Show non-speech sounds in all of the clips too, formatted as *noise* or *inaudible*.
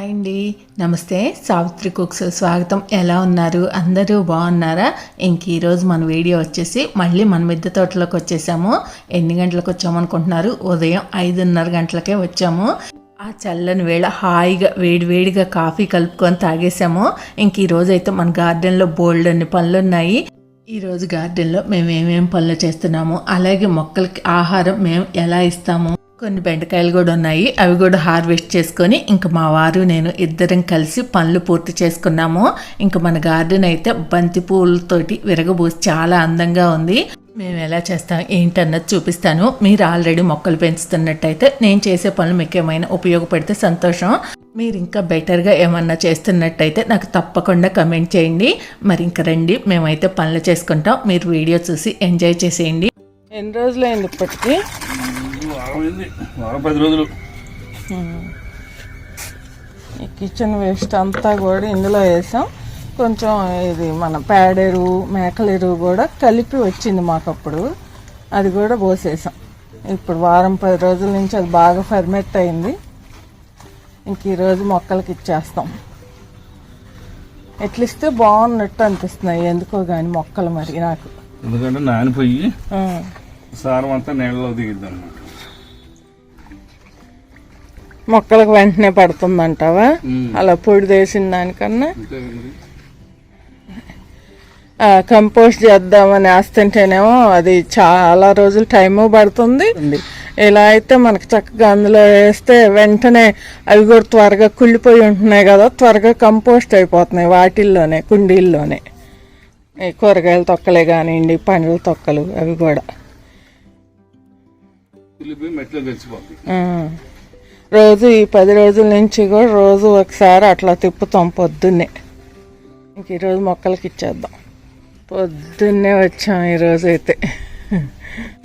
Hi అండి. నమస్తే Savitri cooks స్వాగతం. ఎలా ఉన్నారు? అందరూ బాగున్నారా? ఇంక ఈరోజు మన వీడియో వచ్చేసి మళ్ళీ మన మిద్దె తోటలోకి వచ్చేసాము. ఎన్ని గంటలకు వచ్చామనుకుంటున్నారు? ఉదయం ఐదున్నర గంటలకే వచ్చాము. ఆ చల్లని వేళ హాయిగా వేడి వేడిగా కాఫీ కలుపుకొని తాగేసాము. ఇంక ఈరోజు అయితే మన గార్డెన్లో బోల్డ్ అన్ని పనులు ఉన్నాయి. ఈరోజు గార్డెన్లో మేము ఏమేమి పనులు చేస్తున్నాము అలాగే మొక్కలకి ఆహారం మేము ఎలా ఇస్తాము? కొన్ని బెండకాయలు కూడా ఉన్నాయి. అవి కూడా హార్వెస్ట్ చేసుకొని ఇంకా మా వారు నేను ఇద్దరం కలిసి పనులు పూర్తి చేసుకున్నాము. ఇంకా మన గార్డెన్ అయితే బంతి పూలతోటి విరగబూసి చాలా అందంగా ఉంది. మేము ఎలా చేస్తాం ఏంటన్నది చూపిస్తాను. మీరు ఆల్రెడీ మొక్కలు పెంచుతున్నట్టయితే నేను చేసే పనులు మీకు ఏమైనా ఉపయోగపడితే సంతోషం. మీరు ఇంకా బెటర్గా ఏమన్నా చేస్తున్నట్టయితే నాకు తప్పకుండా కమెంట్ చేయండి. మరి ఇంక రండి మేమైతే పనులు చేసుకుంటాం. మీరు వీడియో చూసి ఎంజాయ్ చేసేయండి. ఎన్ని రోజులైంది ఇప్పటికీ? పది రోజులు. ఈ కిచెన్ వేస్ట్ అంతా కూడా ఇందులో వేసాం. కొంచెం ఇది మన పేడ ఎరువు మేకల ఎరువు కూడా కలిపి వచ్చింది మాకు అప్పుడు అది కూడా పోసేసాం. ఇప్పుడు వారం పది రోజుల నుంచి అది బాగా ఫర్మెట్ అయింది. ఇంక ఈరోజు మొక్కలకి ఇచ్చేస్తాం. ఎట్లిస్తే బాగున్నట్టు అనిపిస్తున్నాయి. ఎందుకో కానీ మొక్కలు మరి నాకు. ఎందుకంటే నానిపోయి. సారం అంతా నీళ్ళలో దిగిద్ది అనమాట మొక్కలకు వెంటనే పడుతుందంటావా? అలా పొడి వేసిన దానికన్నా? కంపోస్ట్ చేద్దామని వేస్తుంటేనేమో అది చాలా రోజులు టైము పడుతుంది. ఇలా అయితే మనకి చక్కగా అందులో వేస్తే వెంటనే అవి కూడా త్వరగా కుళ్ళిపోయి ఉంటున్నాయి కదా త్వరగా కంపోస్ట్ అయిపోతున్నాయి వాటిల్లోనే కుండీల్లోనే. కూరగాయల తొక్కలే కానివ్వండి పండ్ల తొక్కలు అవి కూడా. రోజు ఈ పది రోజుల నుంచి కూడా రోజు ఒకసారి అట్లా తిప్పుతాం పొద్దున్నే. ఇంక ఈరోజు మొక్కలకి ఇచ్చేద్దాం. పొద్దున్నే వచ్చాం ఈరోజు అయితే.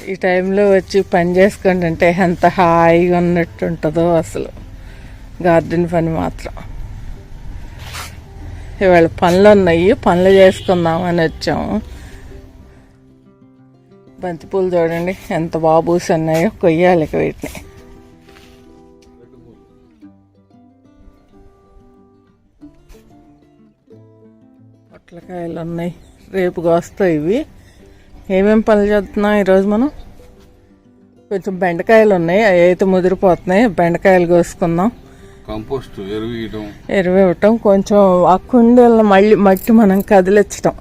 ఈ టైంలో వచ్చి పని చేసుకుంటుంటే ఎంత హాయిగా ఉన్నట్టు ఉంటుందో అసలు. గార్డెన్ పని మాత్రం. ఇవాళ పనులు ఉన్నాయి పనులు చేసుకుందామని వచ్చాము. బంతిపూలు చూడండి ఎంత బాగా పూసున్నాయో కొయ్యాలి ఇక వీటిని. పొట్లకాయలు ఉన్నాయి రేపు వస్తాయి ఇవి. ఏమేం పనులు చేస్తున్నాం ఈరోజు మనం? కొంచెం బెండకాయలు ఉన్నాయి. అవి అయితే ముదిరిపోతున్నాయి. బెండకాయలు కోసుకుందాం. కంపోస్ట్ ఎరువు ఇవ్వడం ఎరువు ఇవ్వటం. కొంచెం ఆ కుండీలను మళ్ళీ మట్టి మనం కదిలించటం.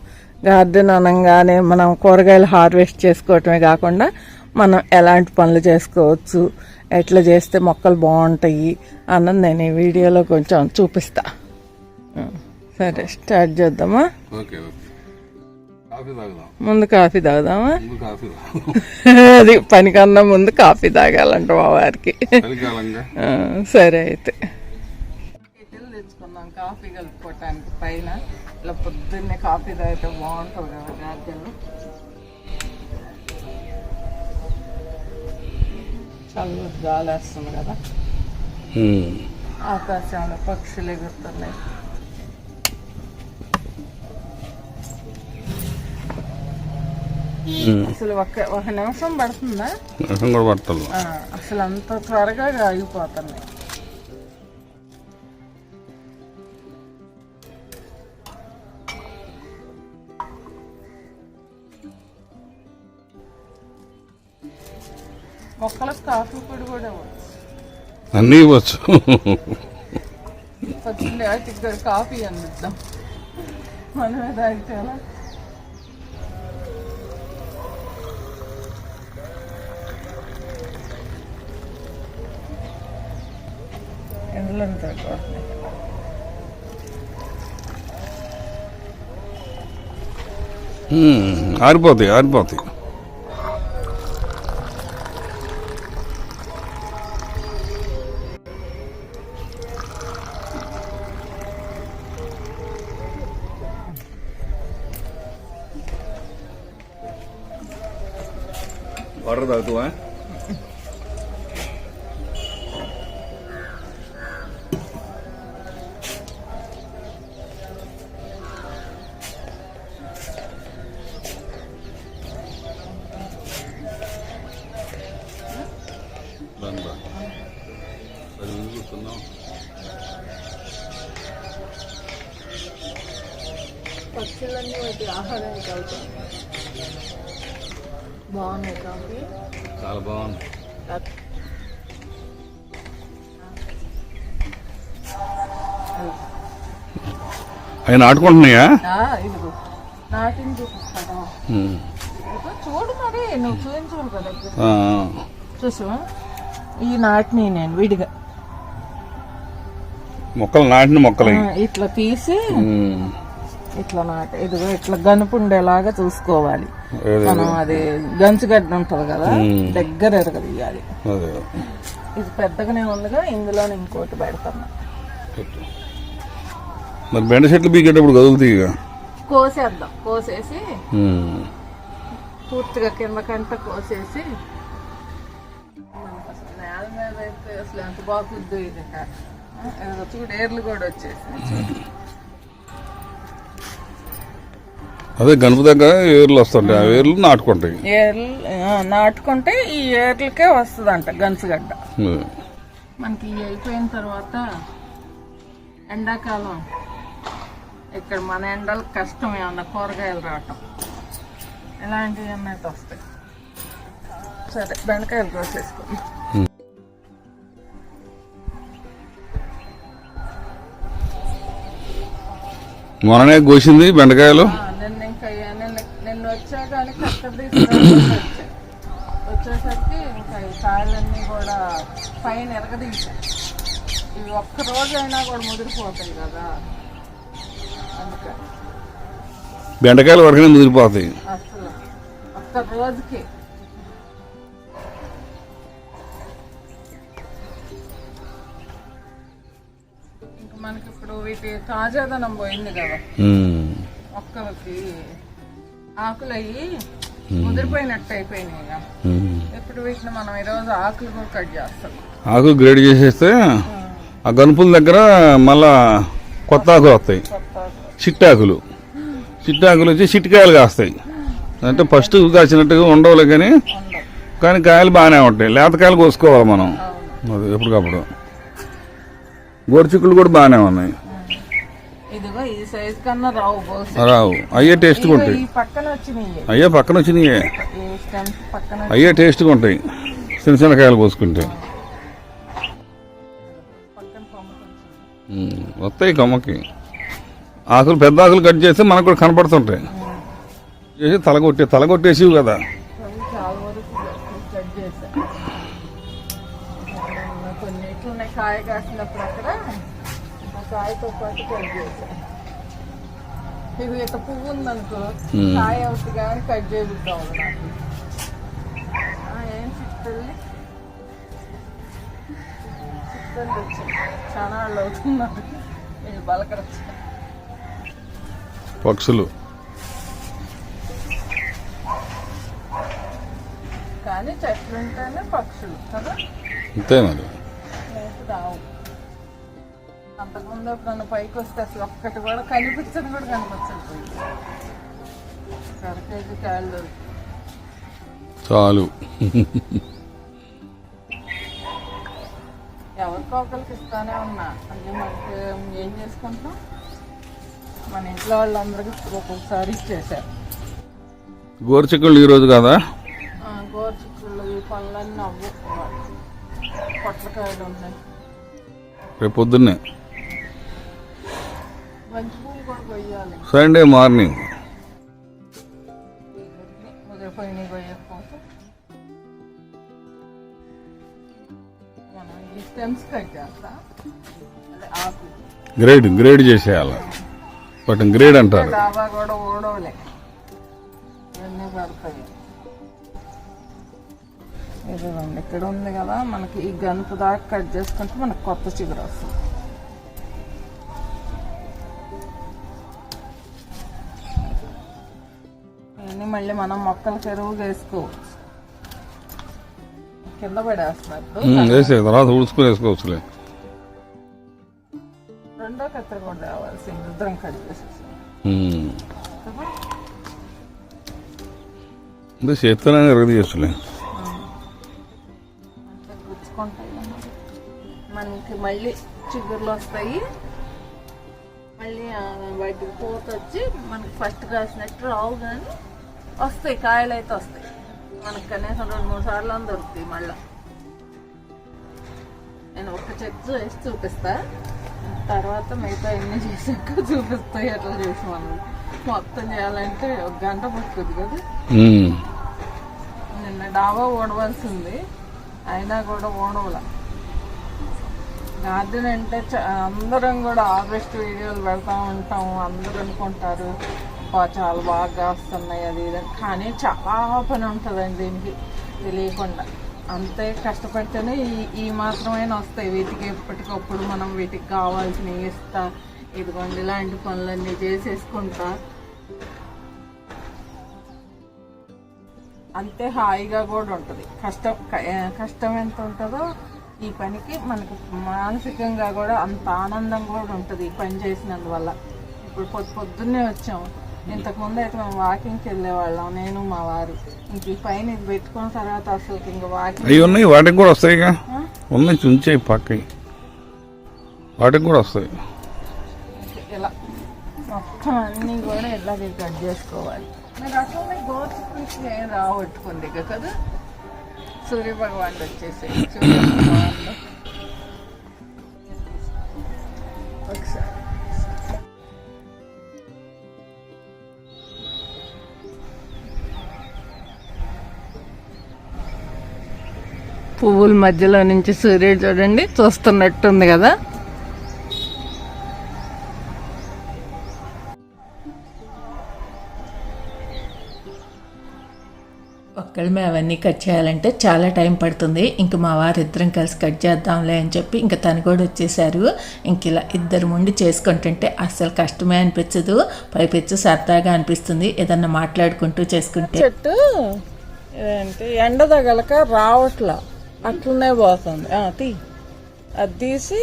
గార్డెన్ అనగానే మనం కూరగాయలు హార్వెస్ట్ చేసుకోవటమే కాకుండా మనం ఎలాంటి పనులు చేసుకోవచ్చు ఎట్లా చేస్తే మొక్కలు బాగుంటాయి అన్నది నేను ఈ వీడియోలో కొంచెం చూపిస్తా. ఆ, సరే స్టార్ట్ చేద్దామా? Okay okay. కాఫీ తాగుదాం. ముందు కాఫీ తాగుదామా? ముందు కాఫీ తాగుదాం. *laughs* అది పనికన్నా ముందు కాఫీ తాగాలంట మా వారికి. సరే అయితే. తెచ్చుకుందాం కాఫీ కలుపుకోవటానికి పైన. ఇలా పొద్దున్నే కాఫీ తాగితే బాగుంటుంది కదా గార్డెన్ చల్ల గాలి వస్తుంది కదా ఆకాశంలో పక్షులు ఎగురుతున్నాయి అసలు ఒక ఒక నిమిషం పడుతుందా? రసం కూడా పడతాను ఆ, అసలు అంత త్వరగా ఆగిపోతున్నాయి మొక్కలకు కాఫీ పొడి కూడా ఇవ్వచ్చు. అన్నీ ఇవ్వచ్చు. కాఫీ అందిద్దాం మనమే తాగితే lenta kohti. Hmm, arboti, arboti. వెళ్తాయి బాగున్నాయి కాఫీ చాలా బాగుంది. ఇదిగో. నాటిని ఉమ్. ఇదిగో చూడు మరి నువ్వు చూపించాలి కదా. చూసు ఈ నాటిని నేను విడిగా. మొక్కలు నాటిన మొక్కలు ఇట్లా తీసి. ఇట్లా నాటి ఇదిగో ఇట్లా గనుపుండేలాగా చూసుకోవాలి ఏది? మనం అది గంచుగడ్డ ఉంటది కదా. దగ్గర ఎరగదీయాలి ఇది పెద్దగానే ఉందిగా ఇందులో ఇంకోటి పెడతాను. మరి బెండ చెట్లు బీకేటప్పుడు కదులుతాయి కోసేద్దాం కోసేసి. పూర్తిగా కింద కంట కోసేసి నేల మీద అయితే అసలు ఎంత బాగుందో ఇది చూడు ఏర్లు కూడా వచ్చేసినాయి అదే గనుపు దగ్గర ఏర్లు వస్తుంటాయి. ఆ ఏర్లు నాటుకుంటాయి. ఏర్లు ఆ, నాటుకుంటే ఈ ఏర్లకే వస్తుందంట గంచుగడ్డ ఉమ్. మనకి ఇవి అయిపోయిన తర్వాత ఎండాకాలం. ఇక్కడ మన ఎండలకు కష్టం ఏమన్నా కూరగాయలు రావటం. ఇలాంటివి అన్నైతే వస్తాయి. సరే బెండకాయలు కోసేసుకుందాం. మొన్ననే కోసింది బెండకాయలు ఆ, నిన్న ఇంకా ఏ- నిన్న నిన్న వచ్చా కానీ కష్టపడి వచ్చాయి వచ్చేసరికి ఇంకా ఈ కాయలన్నీ కూడా పైన ఎరగదీసాయి ఇవి ఒక్క రోజు అయినా కూడా ముదిరిపోతాయి కదా. అందుకని బెండకాయలు వరకునే ముదిరిపోతాయి. అసలు ఒక్క రోజుకి. ఇంకా మనకి ఇప్పుడు వీటి తాజాదనం పోయింది కదా. ఒక్కరికి ఆకులు అయ్యి ముదిరిపోయినట్టు. ఇప్పుడు వీటిని మనం ఈరోజు ఆకులు కూడా కట్ చేస్తాం. ఆకు గ్రేడ్ చేసేస్తే ఆ గనుపుల దగ్గర మళ్ళా కొత్త ఆకులు వస్తాయి. చిట్టాకులు. చిట్టాకులు వచ్చి చిట్కాయలు కాస్తాయి. అంటే ఫస్ట్ కాసినట్టుగా ఉండవులే కానీ కానీ కాయలు బాగానే ఉంటాయి. లేతకాయలు కోసుకోవాలి మనం. అది ఎప్పటికప్పుడు. గోరుచిక్కులు కూడా బాగానే ఉన్నాయి. ఇదిగో ఈ సైజ్ కన్నా రావు బహుశా. రావు. అయ్యే టేస్ట్గా ఉంటాయి. ఈ పక్కన వచ్చినాయి. అయ్యే పక్కన వచ్చినాయే. ఈ స్టెమ్స్ పక్కన అయ్యే టేస్ట్గా ఉంటాయి. చిన్న చిన్న కాయలు కోసుకుంటే. ఉమ్, వస్తాయి కొమ్మకి. ఆకులు పెద్ద ఆకులు కట్ చేస్తే మనకు కూడా కనపడుతుంటాయి. చేసి తలగొట్టే తలగొట్టేసివి కదా. కాయ కాసినప్పుడు అక్కడ. కాయతో పాటు కట్ చేశా ఇది ఇక పువ్వు ఉందనుకో. కాయ అవుతుంది కానీ కట్ చేయబుద్దాం నాకు ఏం చిత్తల్లి చిత్తల్లి వచ్చింది చాలా వాళ్ళు అవుతున్నారు. బలకరచ్చు. పక్షులు. కానీ చెట్లు ఉంటేనే పక్షులు కదా? అంతే మరి. అంతకుముందు ఎప్పుడన్నా పైకి వస్తే అసలు ఒక్కటి కూడా కనిపించదు కూడా సరికేజీ కాయలు దొరికి చాలు. ఎవరికో ఒకరికి ఇస్తానే ఉన్నా. అంటే మనకి ఏం చేసుకుంటాం? మన ఇంట్లో వాళ్ళందరికీ ఒక్కొక్కసారి ఇచ్చేసారు గోరుచిక్కుళ్ళు ఈరోజు కదా? గోరుచిక్కుళ్ళు ఈ పనులన్నీ అవ్వు పొట్లకాయలు ఉన్నాయి. రేపు పొద్దున్నే. సండే మార్నింగ్ గ్రేడ్ గ్రేడ్ చేసేయాలి. బట్ గ్రేడ్ అంటారు. కూడా ఇక్కడ ఉంది కదా మనకి ఈ గంత దాకా కట్ చేసుకుంటే మనకు కొత్త చిగురు వస్తుంది. ఇవన్నీ మళ్ళీ మనం మొక్కలకు ఎరువు వేసుకోవచ్చు కింద పడేస్తున్నారు. వేసే తర్వాత ఉడుచుకుని వేసుకోవచ్చులే. రెండో కత్తెర కూడా రావాల్సింది ఇద్దరం కట్ చేసేసి. అంటే అన్నమాట. మనకి మళ్ళీ చిగుర్లు వస్తాయి. మళ్ళీ వాటికి పూత వచ్చి మనకి ఫస్ట్ కాసినట్టు రావు కానీ వస్తాయి కాయలు అయితే వస్తాయి. మనకి కనీసం రెండు మూడు సార్లు అని దొరుకుతాయి మళ్ళీ. నేను ఒక్క చెట్టు వేసి చూపిస్తా. తర్వాత మిగతా ఎన్ని చేసాక చూపిస్తాయి అట్లా చేసి మనం మొత్తం చేయాలంటే ఒక గంట పట్టుకుంది కదా. నిన్న డాబా ఓడవలసింది అయినా కూడా ఓడవల గార్డెన్ అంటే చ- అందరం కూడా హార్వెస్ట్ వీడియోలు పెడతా ఉంటాం అందరూ అనుకుంటారు. "అబ్బా, చాలా బాగా వస్తున్నాయి అది ఇది కానీ చాలా పని ఉంటుందండి దీనికి తెలియకుండా. అంతే కష్టపడితేనే ఈ ఈ మాత్రమైనా వస్తాయి. వీటికి ఎప్పటికప్పుడు మనం వీటికి కావాల్సినవి ఇస్తా ఇదిగోండి ఇలాంటి పనులన్నీ చేసేసుకుంటా. అంతే హాయిగా కూడా ఉంటుంది. కష్టం కష్టం ఎంత ఉంటుందో ఈ పనికి మనకి మానసికంగా కూడా అంత ఆనందం కూడా ఉంటుంది ఈ పని చేసినందువల్ల. ఇప్పుడు పొద్దు పొద్దున్నే వచ్చాము. ఇంతకుముందు అయితే మేము వాకింగ్కి వెళ్ళేవాళ్ళం. నేను మా వారు. ఇంక ఈ పైన ఇది పెట్టుకున్న తర్వాత అసలు ఇంక వాకింగ్ అవి ఉన్నాయి వాటికి కూడా వస్తాయిగా ఉన్నాయి చుంచాయి పక్కకి. వాటికి కూడా వస్తాయి. ఇలా. మొత్తం అన్నీ కూడా ఇలాగే కట్ చేసుకోవాలి. అసలు ఏం రావట్టుకుంది కదా. సూర్య భగవాన్ వచ్చేసి పువ్వుల మధ్యలో నుంచి సూర్యుడు చూడండి చూస్తున్నట్టుంది కదా. ఒక్కళ్ళమే అవన్నీ కట్ చేయాలంటే చాలా టైం పడుతుంది. ఇంక మా వారు ఇద్దరం కలిసి కట్ చేద్దాంలే అని చెప్పి ఇంకా తను కూడా వచ్చేసారు. ఇంక ఇలా ఇద్దరు ముండి చేసుకుంటుంటే అస్సలు కష్టమే అనిపించదు. పైపెచ్చు సరదాగా అనిపిస్తుంది. ఏదన్నా మాట్లాడుకుంటూ చేసుకుంటే. చెట్టు ఎండ తగలక రావట్లా. అట్లనే పోతుంది. ఆ, తీ. అది తీసి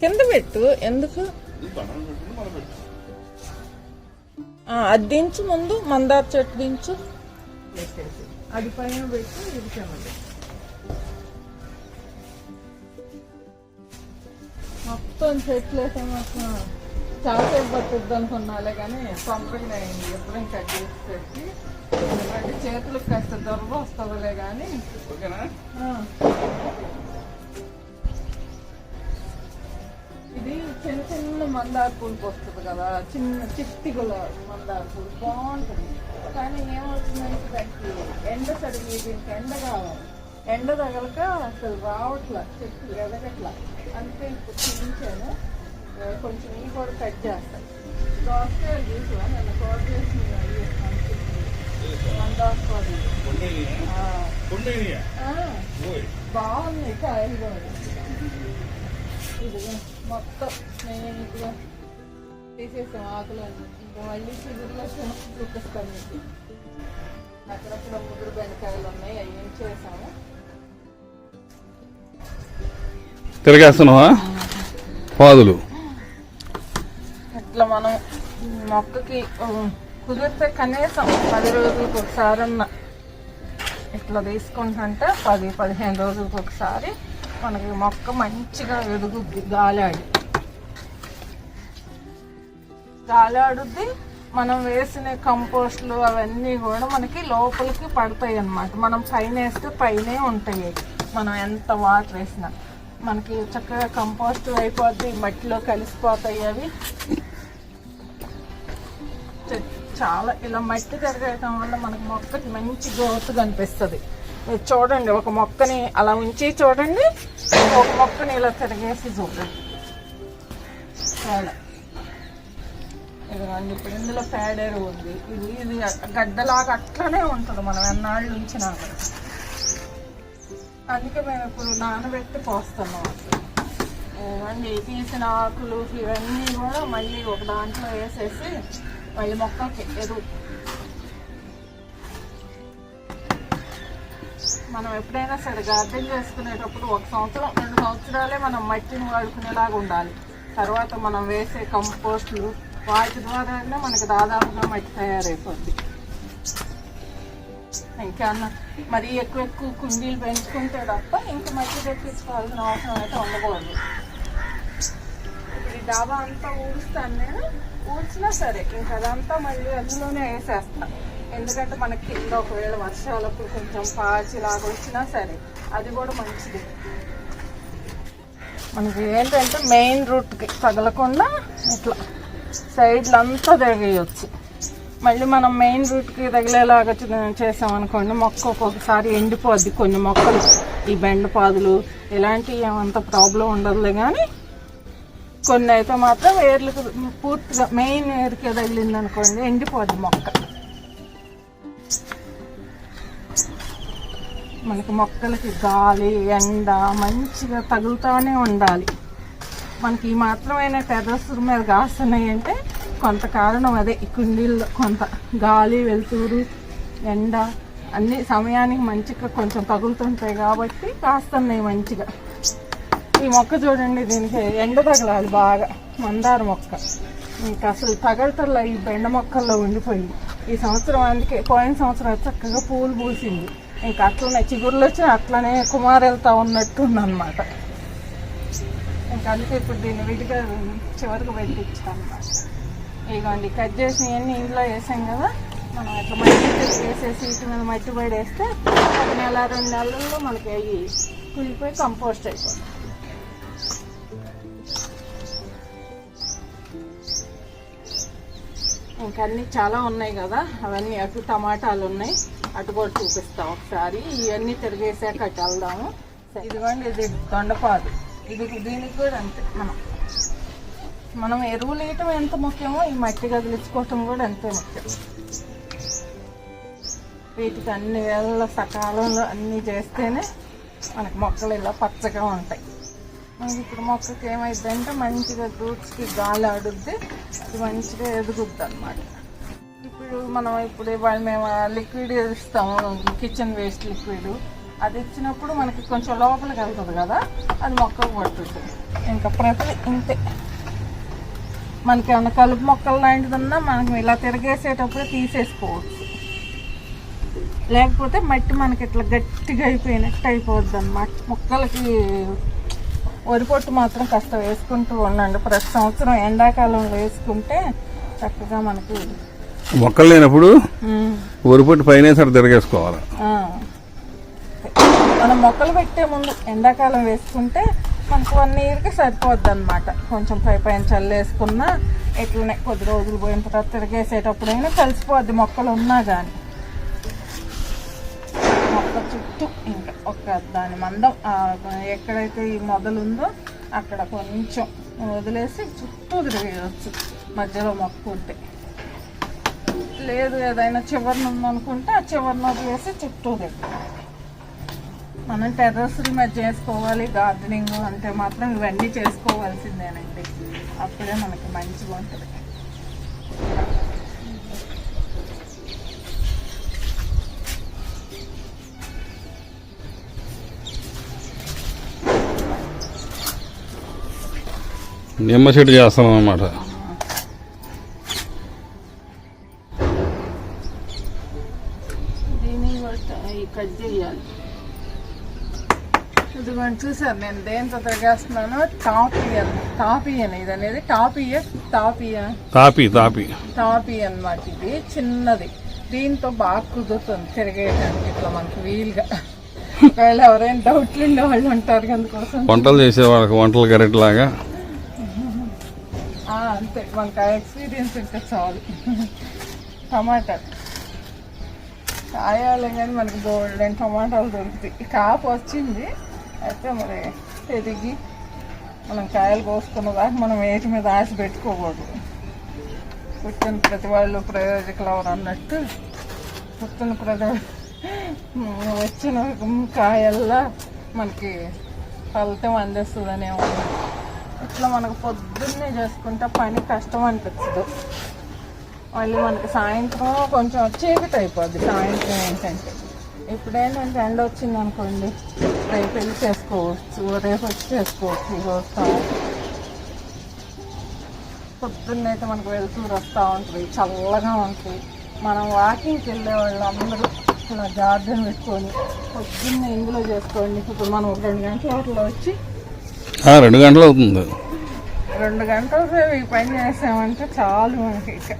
కింద పెట్టు. ఎందుకు? అది దించు ముందు మందార చెట్టు దించు. అది పైన పెట్టి ఇది. మొత్తం చెట్లు వేసే మొత్తం చాలాసేపు పట్టుద్ది అనుకున్నాలే కానీ తొందరగా అయింది ఎప్పుడైనా కట్ చేసి పెట్టి ఎందుకంటే చేతులకు కాస్త దొరవ వస్తుందిలే కానీ. ఇది చిన్న చిన్న మందార పూలకు వస్తుంది కదా చిన్న చిట్టి గులాబీ మందార పూలు బాగుంటుంది. కానీ ఏమవుతుందంటే దానికి ఎండ సరిగి దీనికి ఎండ కావాలి. ఎండ తగలక అసలు రావట్లా చెట్టు ఎదగట్లా. అంతే ఇప్పుడు చూపించాను కొంచెం ఈ కూడా కట్ చేస్తాను దోసకాయలు చూసా నన్ను కోట చేసి బాగున్నాయి కాయలు ఇదిగో మొత్తం నీట్గా తీసేసాం ఆకులన్నీ. ఇంకా మళ్ళీ చిగురులో చూపిస్తాను మీకు అక్కడక్కడ ముదురు బెండకాయలు ఉన్నాయి అవి ఏం చేసాము తిరగేస్తున్నావా? పాదులు. ఇట్లా మనం మొక్కకి కుదిరితే కనీసం పది రోజులకు ఒకసారి అన్న ఇట్లా తీసుకుంటుంటే పది పదిహేను రోజులకు ఒకసారి మనకి మొక్క మంచిగా ఎదుగుద్ది గాలాడి. గాలాడుద్ది మనం వేసిన కంపోస్ట్లు అవన్నీ కూడా మనకి లోపలికి పడతాయి అన్నమాట. మనం పైన వేస్తే పైనే ఉంటాయి. మనం ఎంత వాటర్ వేసినా. మనకి చక్కగా కంపోస్ట్ అయిపోద్ది మట్టిలో కలిసిపోతాయి అవి. చాలా ఇలా మట్టి తిరగటం వల్ల మనకు మొక్కకి మంచి గ్రోత్ కనిపిస్తుంది మీరు చూడండి ఒక మొక్కని అలా ఉంచి చూడండి ఒక మొక్కని ఇలా తిరిగేసి చూడండి తేడా. ఇదిగోండి ఇప్పుడు ఇందులో పేడేరు ఉంది ఇది ఇది గడ్డలాగా అట్లనే ఉంటుంది మనం ఎన్నాళ్ళు ఉంచినా కూడా. అందుకే మేము ఇప్పుడు నానబెట్టి పోస్తున్నాం అసలు తీసిన ఆకులు ఇవన్నీ కూడా మళ్ళీ ఒక దాంట్లో వేసేసి పళ్ళు మొక్కకి ఎరువు మనం ఎప్పుడైనా సరే గార్డెన్ చేసుకునేటప్పుడు ఒక సంవత్సరం రెండు సంవత్సరాలే మనం మట్టిని వాడుకునేలాగా ఉండాలి. తర్వాత మనం వేసే కంపోస్ట్లు వాటి ద్వారానే మనకి దాదాపుగా మట్టి తయారైపోద్ది. అన్న మరీ ఎక్కువ ఎక్కువ కుండీలు పెంచుకుంటే తప్ప ఇంకా మట్టి తెప్పించుకోవాల్సిన అవసరం అయితే ఉండకూడదు. ఇప్పుడు ఈ డాబా అంతా ఊడుస్తాను నేను. వచ్చినా సరే ఇంకా అదంతా మళ్ళీ అందులోనే వేసేస్తా. ఎందుకంటే మనకి కింద ఒకవేళ వర్షాలప్పుడు కొంచెం పాచిలాగా వచ్చినా సరే అది కూడా మంచిది. మనకి ఏంటంటే మెయిన్ రూట్కి తగలకుండా ఇట్లా సైడ్లు అంతా మళ్ళీ మనం మెయిన్ రూట్కి తగిలేలాగా చేసామనుకోండి మొక్క ఒక్కొక్కసారి ఎండిపోద్ది కొన్ని మొక్కలు. ఈ బెండపాదులు ఇలాంటివి ఏమంత ప్రాబ్లం ఉండదులే కానీ కొన్ని అయితే మాత్రం వేర్లకు పూర్తిగా మెయిన్ వేరుకే తగిలింది అనుకోండి ఎండిపోద్ది మొక్క. మనకి మొక్కలకి గాలి ఎండ మంచిగా తగులుతూనే ఉండాలి. మనకి ఈ మాత్రమైన టెర్రస్ మీద కాస్తున్నాయి అంటే కొంత కారణం అదే. ఈ కుండీల్లో కొంత గాలి వెలుతురు ఎండ అన్ని సమయానికి మంచిగా కొంచెం తగులుతుంటాయి కాబట్టి కాస్తున్నాయి మంచిగా. ఈ మొక్క చూడండి దీనికి ఎండ తగలాలి బాగా. మందార మొక్క. ఇంకా అసలు తగలతల్లా ఈ బెండ మొక్కల్లో ఉండిపోయింది. ఈ సంవత్సరం అందుకే పోయిన సంవత్సరం చక్కగా పూలు పూసింది. ఇంకా అట్లనే చిగురులు వచ్చి అట్లనే కుమారెళ్తా ఉన్నట్టు ఉందన్నమాట ఇంకా అందుకే ఇప్పుడు దీన్ని విడిగా చివరికి పెట్టించాను అనమాట ఇదిగోండి కట్ చేసినవన్నీ ఇంట్లో వేసాం కదా. మనం ఇట్లా మట్టి వేసేసి ఇటు మీద మట్టి పడేస్తే ఒక నెల రెండు నెలల్లో మనకి అవి కుళ్ళిపోయి కంపోస్ట్ అయిపోతుంది ఇంకా అన్ని చాలా ఉన్నాయి కదా. అవన్నీ అటు టమాటాలు ఉన్నాయి. అటు కూడా చూపిస్తాం ఒకసారి. ఇవన్నీ తిరిగేసాక అటు వెళ్దాము. ఇదిగోండి ఇది దొండపాదు. ఇది దీనికి కూడా అంతే. మనం మనం ఎరువులు వేయటం ఎంత ముఖ్యమో ఈ మట్టి కదిలించుకోవటం కూడా అంతే ముఖ్యం. వీటికి అన్ని వేళ సకాలంలో అన్నీ చేస్తేనే మనకు మొక్కలు ఇలా పచ్చగా ఉంటాయి. మనకి ఇప్పుడు మొక్కకి ఏమైందంటే మంచిగా రూట్స్కి గాలి ఆడుద్ది అది మంచిగా ఎదుగుద్ది అనమాట ఇప్పుడు మనం ఇప్పుడు ఇవాళ మేము లిక్విడ్ ఇస్తాము కిచెన్ వేస్ట్ లిక్విడ్ అది ఇచ్చినప్పుడు మనకి కొంచెం లోపలికి వెళ్తుంది కదా అది మొక్కకు పడుతుంది ఇంకా ప్రతి ఇంతే మనకి ఏమైనా కలుపు మొక్కలు లాంటిది ఉన్నా మనకి ఇలా తిరగేసేటప్పుడు తీసేసుకోవచ్చు. లేకపోతే మట్టి మనకి ఇట్లా గట్టిగా అయిపోయినట్టు అయిపోద్ది అనమాట మొక్కలకి వరి పొట్టు మాత్రం కాస్త వేసుకుంటూ ఉండండి. ప్రతి సంవత్సరం ఎండాకాలంలో వేసుకుంటే చక్కగా మనకి మొక్కలు లేనప్పుడు ఉమ్, ఒరిపొట్టి పైన సరే తిరగేసుకోవాలి. మనం మొక్కలు పెట్టే ముందు ఎండాకాలం వేసుకుంటే మనకు వన్ ఇయర్కి సరిపోద్ది అనమాట కొంచెం పై పైన చల్లేసుకున్నా ఎట్లనే కొద్ది రోజులు పోయిన తర్వాత తిరిగేసేటప్పుడైనా కలిసిపోద్ది మొక్కలు ఉన్నా కానీ దాని మందం ఎక్కడైతే ఈ మొదలు ఉందో అక్కడ కొంచెం వదిలేసి చుట్టూ తిరిగేయచ్చు. మధ్యలో మొక్క ఉంటే. లేదు ఏదైనా చివరిన ఉందనుకుంటే ఆ చివరిన వదిలేసి చుట్టూ తిరగాలి. మనం టెర్రస్ల మధ్య చేసుకోవాలి గార్డెనింగ్ అంటే మాత్రం ఇవన్నీ చేసుకోవాల్సిందేనండి. అప్పుడే మనకి మంచిగా ఉంటుంది నిమ్మ చెట్టు చేస్తాం అన్నమాట. కట్ చేయాలి. ఇదిగోండి చూసారు నేను దేంతో తిరిగేస్తున్నాను టాపియన్ టాపియన్ ఇది అనేది టాపియ టాపియ తాపి తాపి టాపీ అన్నమాట ఇది చిన్నది. దీంతో బాగా కుదురుతుంది తిరిగేయడానికి ఇట్లా మనకి వీలుగా. ఒకవేళ ఎవరైనా డౌట్లు ఉండే వాళ్ళు ఉంటారు అందుకోసం. వంటలు చేసే వాళ్ళకి వంటల గరెట్ లాగా అంతే. మనకు ఆ ఎక్స్పీరియన్స్ ఉంటే చాలు. టమాటా. కాయాలి కానీ మనకి గోల్డెన్ టమాటాలు దొరుకుతాయి. కాపు వచ్చింది. అయితే మరి పెరిగి మనం కాయలు కోసుకున్న దాకా మనం వేటి మీద ఆశ పెట్టుకోకూడదు. పుట్టిన ప్రతి వాళ్ళు ప్రయోజకులు ఎవరు అన్నట్టు పుట్టిన ప్రతి వచ్చిన కాయల్లా మనకి ఫలితం అందిస్తుందనే ఇట్లా మనకు పొద్దున్నే చేసుకుంటే పని కష్టం అనిపించదు మళ్ళీ మనకి సాయంత్రం కొంచెం చీకటి అయిపోద్ది. సాయంత్రం ఏంటంటే ఇప్పుడు ఎండ వచ్చింది అనుకోండి రేపు వెళ్ళి చేసుకోవచ్చు రేపు వచ్చి చేసుకోవచ్చు ఈరోజు పొద్దున్నైతే మనకు వెళ్తూరు వస్తూ ఉంటుంది చల్లగా ఉంటుంది. మనం వాకింగ్కి వెళ్ళే వాళ్ళు అందరూ ఇలా గార్డెన్ పెట్టుకొని పొద్దున్న ఇందులో చేసుకోండి. ఇప్పుడు మనం ఒక రెండు గంటల అట్లా వచ్చి రెండు గంటలు అవుతుంది. రెండు గంటల సేపు ఈ పని చేసామంటే చాలు మనకి. ఇక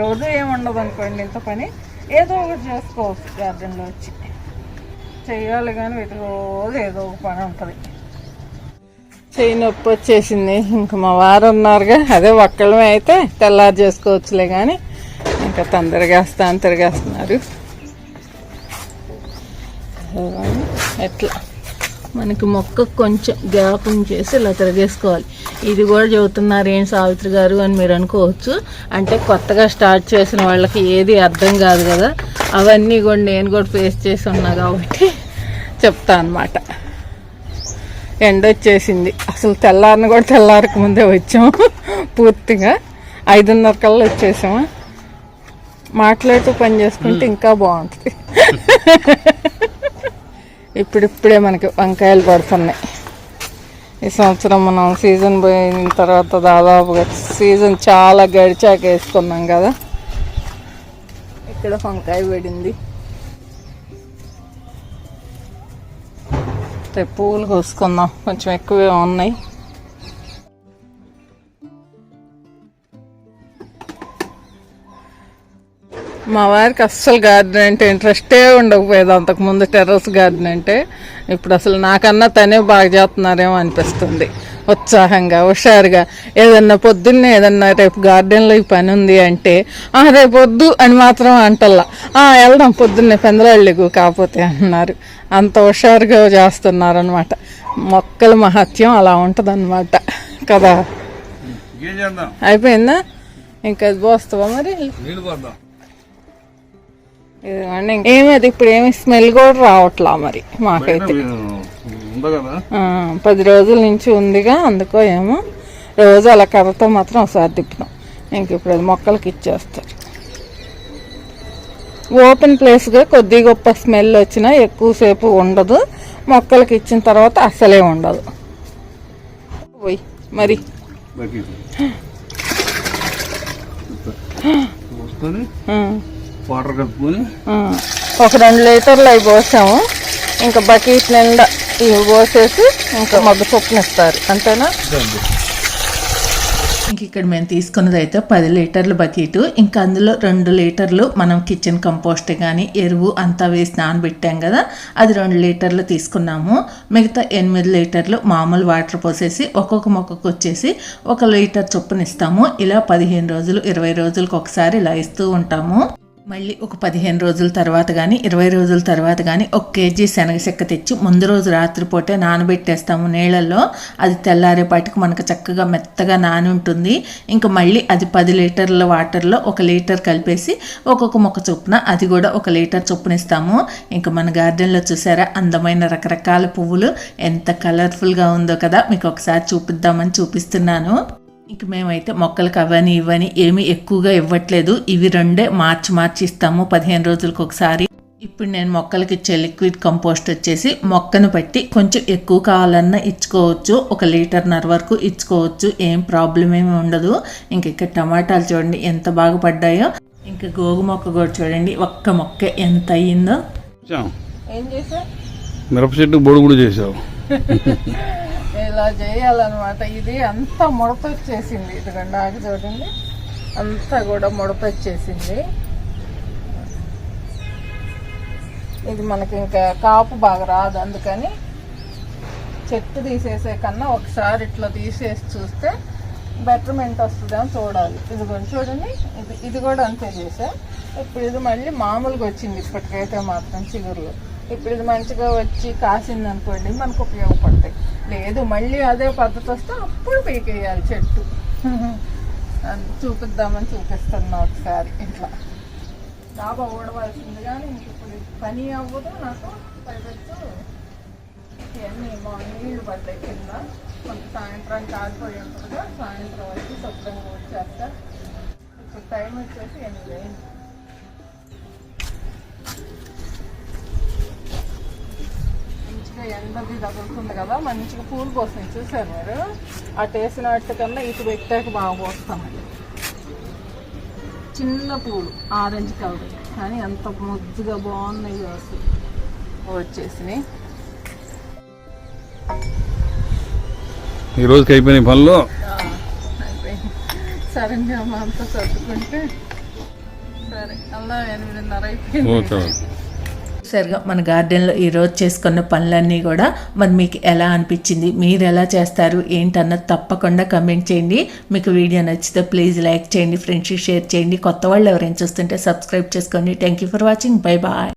రోజు ఏముండదు అనుకోండి ఇంత పని. ఏదో ఒకటి చేసుకోవచ్చు గార్డెన్లో వచ్చి. చేయాలి కానీ వీటి రోజు ఏదో ఒక పని ఉంటుంది. చేయి నొప్పి వచ్చేసింది. ఇంకా మా వారు ఉన్నారుగా. అదే ఒక్కళ్ళమే అయితే తెల్లారు చేసుకోవచ్చులే కానీ ఇంకా తొందరగా వస్తా తిరిగేస్తున్నారు ఎట్లా? మనకి మొక్క కొంచెం గ్యాప్ ఉంచేసి ఇలా తిరగేసుకోవాలి. ఇది కూడా చెబుతున్నారు ఏం సావిత్రి గారు అని మీరు అనుకోవచ్చు. అంటే కొత్తగా స్టార్ట్ చేసిన వాళ్ళకి ఏది అర్థం కాదు కదా. అవన్నీ కూడా నేను కూడా ఫేస్ చేసి ఉన్నా కాబట్టి చెప్తా అనమాట ఎండ వచ్చేసింది. అసలు తెల్లారిని కూడా తెల్లారక ముందే వచ్చాము. పూర్తిగా ఐదున్నర కల్లా వచ్చేసాము. మాట్లాడుతూ పని చేసుకుంటే ఇంకా బాగుంటుంది. *laughs* ఇప్పుడిప్పుడే మనకి వంకాయలు పడుతున్నాయి. ఈ సంవత్సరం మనం సీజన్ పోయిన తర్వాత దాదాపుగా సీజన్ చాలా గడిచాక వేసుకున్నాం కదా. ఇక్కడ వంకాయ పడింది. పూలు కోసుకుందాం. కొంచెం ఎక్కువే ఉన్నాయి. మా వారికి అస్సలు గార్డెన్ అంటే ఇంట్రెస్టే ఉండకపోయేది. అంతకుముందు టెర్రస్ గార్డెన్ అంటే ఇప్పుడు అసలు నాకన్నా తనే బాగా చేస్తున్నారేమో అనిపిస్తుంది. ఉత్సాహంగా హుషారుగా. ఏదన్నా పొద్దున్నే ఏదన్నా రేపు గార్డెన్లో ఈ పని ఉంది అంటే "ఆ, రేపు వద్దు అని మాత్రం అంటల్లా. "ఆ, వెళ్దాం పొద్దున్నే పెందలాళ్ళకు కాకపోతే అన్నారు. అంత హుషారుగా చేస్తున్నారు అనమాట మొక్కల మహత్యం అలా ఉంటుంది కదా? ఏం చేద్దాం? అయిపోయిందా? ఇంకా పోస్తావా మరి. ఏమి అది ఇప్పుడు ఏమి స్మెల్ కూడా రావట్లా మరి మాకైతే. ఉందా కదా? ఆ, పది రోజుల నుంచి ఉందిగా అందుకో ఏమో రోజు అలా కర్రతో మాత్రం ఒకసారి తిప్పుతాం ఇంక ఇప్పుడు అది మొక్కలకి ఇచ్చేస్తారు. ఓపెన్ ప్లేస్గా కొద్ది గొప్ప స్మెల్ వచ్చినా ఎక్కువసేపు ఉండదు. మొక్కలకి ఇచ్చిన తర్వాత అస్సలే ఉండదు. పోయి మరి. వాటర్ కలుపుకొని ఆ. ఒక రెండు లీటర్లు అవి పోసాము. ఇంకా బకెట్ నిండా ఇవి పోసేసి ఇంకా మగ్గు చొప్పున ఇస్తారు. అంతేనా. ఇంక ఇక్కడ మేము తీసుకున్నది అయితే పది లీటర్ల బకెట్. ఇంకా అందులో రెండు లీటర్లు మనం కిచెన్ కంపోస్ట్ కానీ ఎరువు అంతా వేసి నానబెట్టాం కదా అది రెండు లీటర్లు తీసుకున్నాము. మిగతా ఎనిమిది లీటర్లు మామూలు వాటర్ పోసేసి ఒక్కొక్క మొక్కకు వచ్చేసి ఒక లీటర్ చొప్పున ఇస్తాము. ఇలా పదిహేను రోజులు ఇరవై రోజులకు ఒకసారి ఇలా ఇస్తూ ఉంటాము. మళ్ళీ ఒక పదిహేను రోజుల తర్వాత కానీ ఇరవై రోజుల తర్వాత కానీ ఒక కేజీ శనగ చెక్క తెచ్చి ముందు రోజు రాత్రిపూటే నానబెట్టేస్తాము నీళ్ళల్లో. అది తెల్లారేపాటికి మనకు చక్కగా మెత్తగా నాని ఉంటుంది ఇంకా మళ్ళీ అది పది లీటర్ల వాటర్లో ఒక లీటర్ కలిపేసి ఒక్కొక్క మొక్క చొప్పున అది కూడా ఒక లీటర్ చొప్పున ఇస్తాము. ఇంకా మన గార్డెన్లో చూసారా అందమైన రకరకాల పువ్వులు. ఎంత కలర్ఫుల్గా ఉందో కదా మీకు ఒకసారి చూపిద్దామని చూపిస్తున్నాను. ఇంక మేమైతే మొక్కలకు అవని ఇవని ఏమీ ఎక్కువగా ఇవ్వట్లేదు. ఇవి రెండే మార్చి మార్చి ఇస్తాము. పదిహేను రోజులకు ఒకసారి. ఇప్పుడు నేను మొక్కలకి ఇచ్చే లిక్విడ్ కంపోస్ట్ వచ్చేసి మొక్కను బట్టి కొంచెం ఎక్కువ కావాలన్నా ఇచ్చుకోవచ్చు. ఒక లీటర్న్నర వరకు ఇచ్చుకోవచ్చు. ఏం ప్రాబ్లం ఏమి ఉండదు. ఇంక ఇక్కడ టమాటాలు చూడండి ఎంత బాగా పడ్డాయో. ఇంకా గోగు మొక్క కూడా చూడండి ఒక్క మొక్క ఎంత అయ్యిందో. ఏం చేసా మిరప చెట్టు బొడు కూడా చేసావు. *laughs* ఇలా చేయాలన్నమాట. ఇది అంతా ముడత వచ్చేసింది ఇదిగండి ఆకు చూడండి. అంతా కూడా ముడత వచ్చేసింది ఇది మనకి ఇంకా కాపు బాగా రాదు. అందుకని చెట్టు తీసేసే కన్నా ఒకసారి ఇట్లా తీసేసి చూస్తే బెటర్మెంట్ వస్తుందని చూడాలి. ఇదిగోండి చూడండి. ఇది ఇది కూడా అంతే చేసా. ఇప్పుడు ఇది మళ్ళీ మామూలుగా వచ్చింది ఇప్పటికైతే మాత్రం చిగురులో. ఇప్పుడు ఇది మంచిగా వచ్చి కాసింది అనుకోండి మనకు ఉపయోగపడతాయి. లేదు మళ్ళీ అదే పద్ధతి వస్తే అప్పుడు పీకేయాలి చెట్టు. అది చూపిద్దామని చూపిస్తున్నా ఒకసారి ఇట్లా. డాబా ఊడవలసింది కానీ ఇప్పుడు పని అవ్వదు నాకు. పైపెచ్చు ఇవన్నీ మా నీళ్ళు పడ్డాయి కింద. కొంత సాయంత్రం కాలిపోయి ఉంటుందిగా సాయంత్రం వచ్చి శుభ్రంగా వచ్చేస్తా ఇప్పుడు టైం వచ్చేసి ఎనిమిది అయింది. ఎండది తగులుతుంది కదా మంచిగా పూలు పోసినాయి చూసారు మీరు? అటు వేసిన కన్నా ఇటు పెట్టాక బాగా పోస్తామండి. చిన్న పూలు ఆరెంజ్ కలర్. కానీ ఎంత ముద్దుగా బాగున్నాయి అసలు. వచ్చేసినాయి. ఈ రోజుకి అయిపోయిన పనులు? సరంజామా అంతా సర్దుకుంటే సరే అలా ఎనిమిదిన్నర అయిపోయింది. సరిగా మన గార్డెన్లో ఈరోజు చేసుకున్న పనులన్నీ కూడా మరి మీకు ఎలా అనిపించింది? మీరు ఎలా చేస్తారు? ఏంటన్నది తప్పకుండా కమెంట్ చేయండి. మీకు వీడియో నచ్చితే ప్లీజ్ లైక్ చేయండి ఫ్రెండ్షిప్ షేర్ చేయండి. కొత్త వాళ్ళు ఎవరైనా చూస్తుంటే సబ్స్క్రైబ్ చేసుకోండి. Thank you for watching bye bye